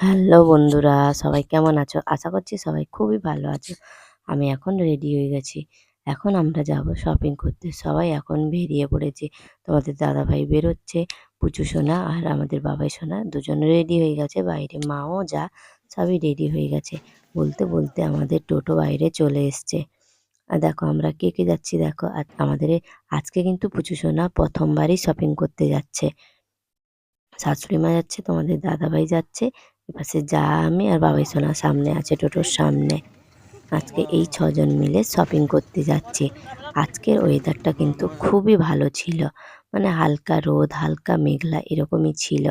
Hello বন্ধুরা, সবাই কেমন আছো? আশা করছি সবাই খুবই ভালো আছো। আমি এখন রেডি হয়ে গেছি। এখন আমরা যাব শপিং করতে। সবাই এখন বেরিয়ে পড়েছে। তোমাদের দাদা ভাই বেরোচ্ছে, পুচু সোনা আর আমাদের বাবাই সোনা দুজন রেডি হয়ে গেছে। বাইরে মাও যা, সবই রেডি হয়ে গেছে। বলতে বলতে আমাদের টোটো বাইরে চলে এসছে। আর দেখো আমরা কে কে যাচ্ছি দেখো। আমাদের আজকে কিন্তু পুচু সোনা প্রথমবারই শপিং করতে যাচ্ছে। শাশুড়ি মা যাচ্ছে, তোমাদের দাদাভাই যাচ্ছে এপাশে যা আমি আর বাবাই সোনা সামনে আছে, টোটোর সামনে। আজকে এই ছজন মিলে শপিং করতে যাচ্ছি। আজকের ওয়েদারটা কিন্তু খুবই ভালো ছিল। মানে হালকা রোদ, হালকা মেঘলা এরকমই ছিল।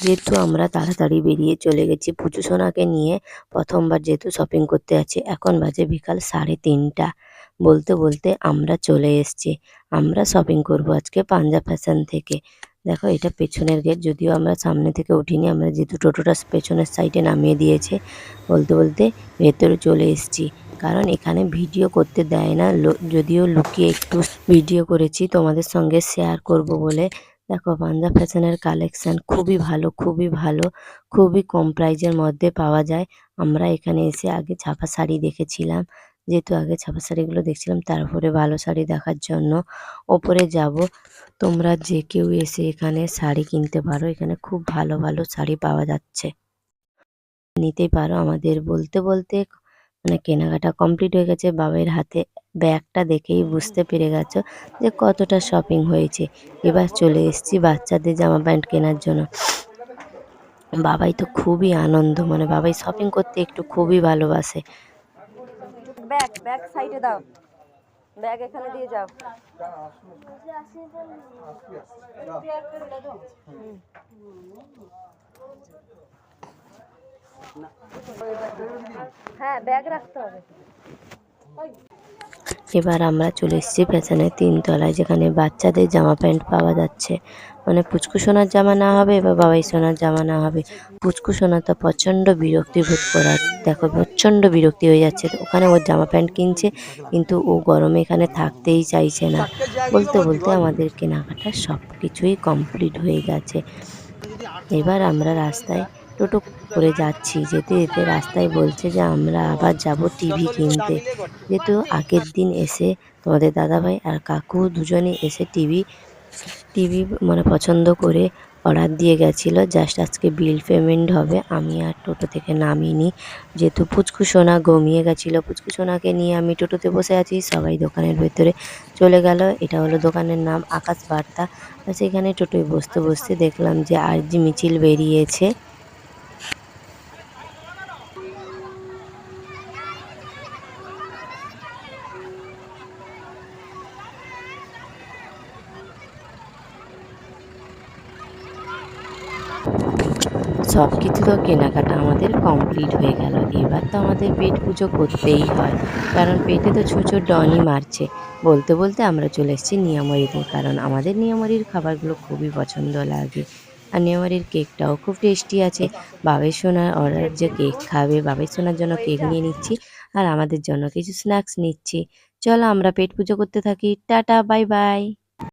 যেহেতু আমরা তাড়াতাড়ি বেরিয়ে চলে গেছি পুজো সোনাকে নিয়ে, প্রথমবার যেহেতু শপিং করতে যাচ্ছি, এখন বাজে বিকাল সাড়ে তিনটা। বলতে বলতে আমরা চলে এসেছি। আমরা শপিং করব আজকে পাঞ্জাব ফ্যাশন থেকে। দেখো, এটা পেছনের গেট যদিও আমরা সামনে থেকে উঠিনি, আমরা যেহেতু টোটোটা পেছনের সাইডে নামিয়ে দিয়েছে, বলতে বলতে ভেতরে চলে এসেছি। কারণ এখানে ভিডিও করতে দেয় না যদিও লুকিয়ে একটু ভিডিও করেছি, তোমাদের সঙ্গে শেয়ার করব বলে। দেখো পাঞ্জাব ফ্যাশনের কালেকশন খুবই ভালো খুবই ভালো, খুবই কম প্রাইজের মধ্যে পাওয়া যায়। আমরা এখানে এসে আগে ছাপা শাড়ি দেখেছিলাম যেহেতু আগে ছাপা শাড়িগুলো দেখছিলাম, তারপরে ভালো শাড়ি দেখার জন্য ওপরে যাব। তোমরা যে কেউ এসে এখানে শাড়ি কিনতে পারো, এখানে খুব ভালো ভালো শাড়ি পাওয়া যাচ্ছে। নিতেই পারো আমাদের। বলতে বলতে মানে কেনাকাটা কমপ্লিট হয়ে গেছে। বাবাইয়ের হাতে ব্যাগটা দেখেই বুঝতে পেরে গেছো যে কতটা শপিং হয়েছে। এবার চলে এসেছি বাচ্চাদের জামা প্যান্ট কেনার জন্য। বাবাই তো খুবই আনন্দ মানে বাবাই শপিং করতে একটু খুবই ভালোবাসে। ব্যাগ ব্যাগ সাইডে দাও। ব্যাগ এখানে দিয়ে যাও। হ্যাঁ ব্যাগ রাখতে হবে। এবার আমরা চলে এসেছি ফ্যাশনের তিনতলায়, যেখানে বাচ্চাদের জামা প্যান্ট পাওয়া যাচ্ছে। মানে পুচকু সোনার জামা না হবে বা বাবাই সোনার জামা না হবে। পুচকু সোনা তো প্রচণ্ড বিরক্তি বোধ করার, দেখো প্রচণ্ড বিরক্তি হয়ে যাচ্ছে। ওখানে ওর জামা প্যান্ট কিনছে, কিন্তু ও গরমে এখানে থাকতেই চাইছে না। বলতে বলতে আমাদের কেনাকাটা সব কিছুই কমপ্লিট হয়ে গেছে। এবার আমরা রাস্তায় টোটো করে যাচ্ছি। যেতে যেতে রাস্তায় বলছে যে, আমরা আবার যাব টিভি কিনতে। যেহেতু আগের দিন এসে তোমাদের দাদাভাই আর কাকু দুজনে এসে টিভি টিভি মানে পছন্দ করে অর্ডার দিয়ে গেছিল। জাস্ট আজকে বিল পেমেন্ট হবে। আমি আর টোটো থেকে নামিনি। যেহেতু পুচকু সোনা ঘুমিয়ে গেছিল, পুচকু সোনাকে নিয়ে আমি টোটোতে বসে আছি। সবাই দোকানের ভেতরে চলে গেল। এটা হলো দোকানের নাম আকাশ বার্তা। সেখানে টোটোয় বসতে বসতে দেখলাম যে, আরজি মিছিল বেরিয়েছে। সব কিছু তো কেনাকাটা আমাদের কমপ্লিট হয়ে গেল। এবার তো আমাদের পেট পুজো করতেই হয়। কারণ পেটে তো ছুঁচো ডনই মারছে। বলতে বলতে আমরা চলে এসেছি নিয়ামরিতে। কারণ আমাদের নিয়ামরির খাবারগুলো খুবই পছন্দ লাগে। আর নিয়ামরির কেকটাও খুব টেস্টি আছে। বাবাই সোনার অর্ডার যে কেক খাবে, বাবাই সোনার জন্য কেক নিয়ে নিচ্ছি আর আমাদের জন্য কিছু স্ন্যাক্স নিচ্ছি। চলো আমরা পেট পুজো করতে থাকি। Tata bye bye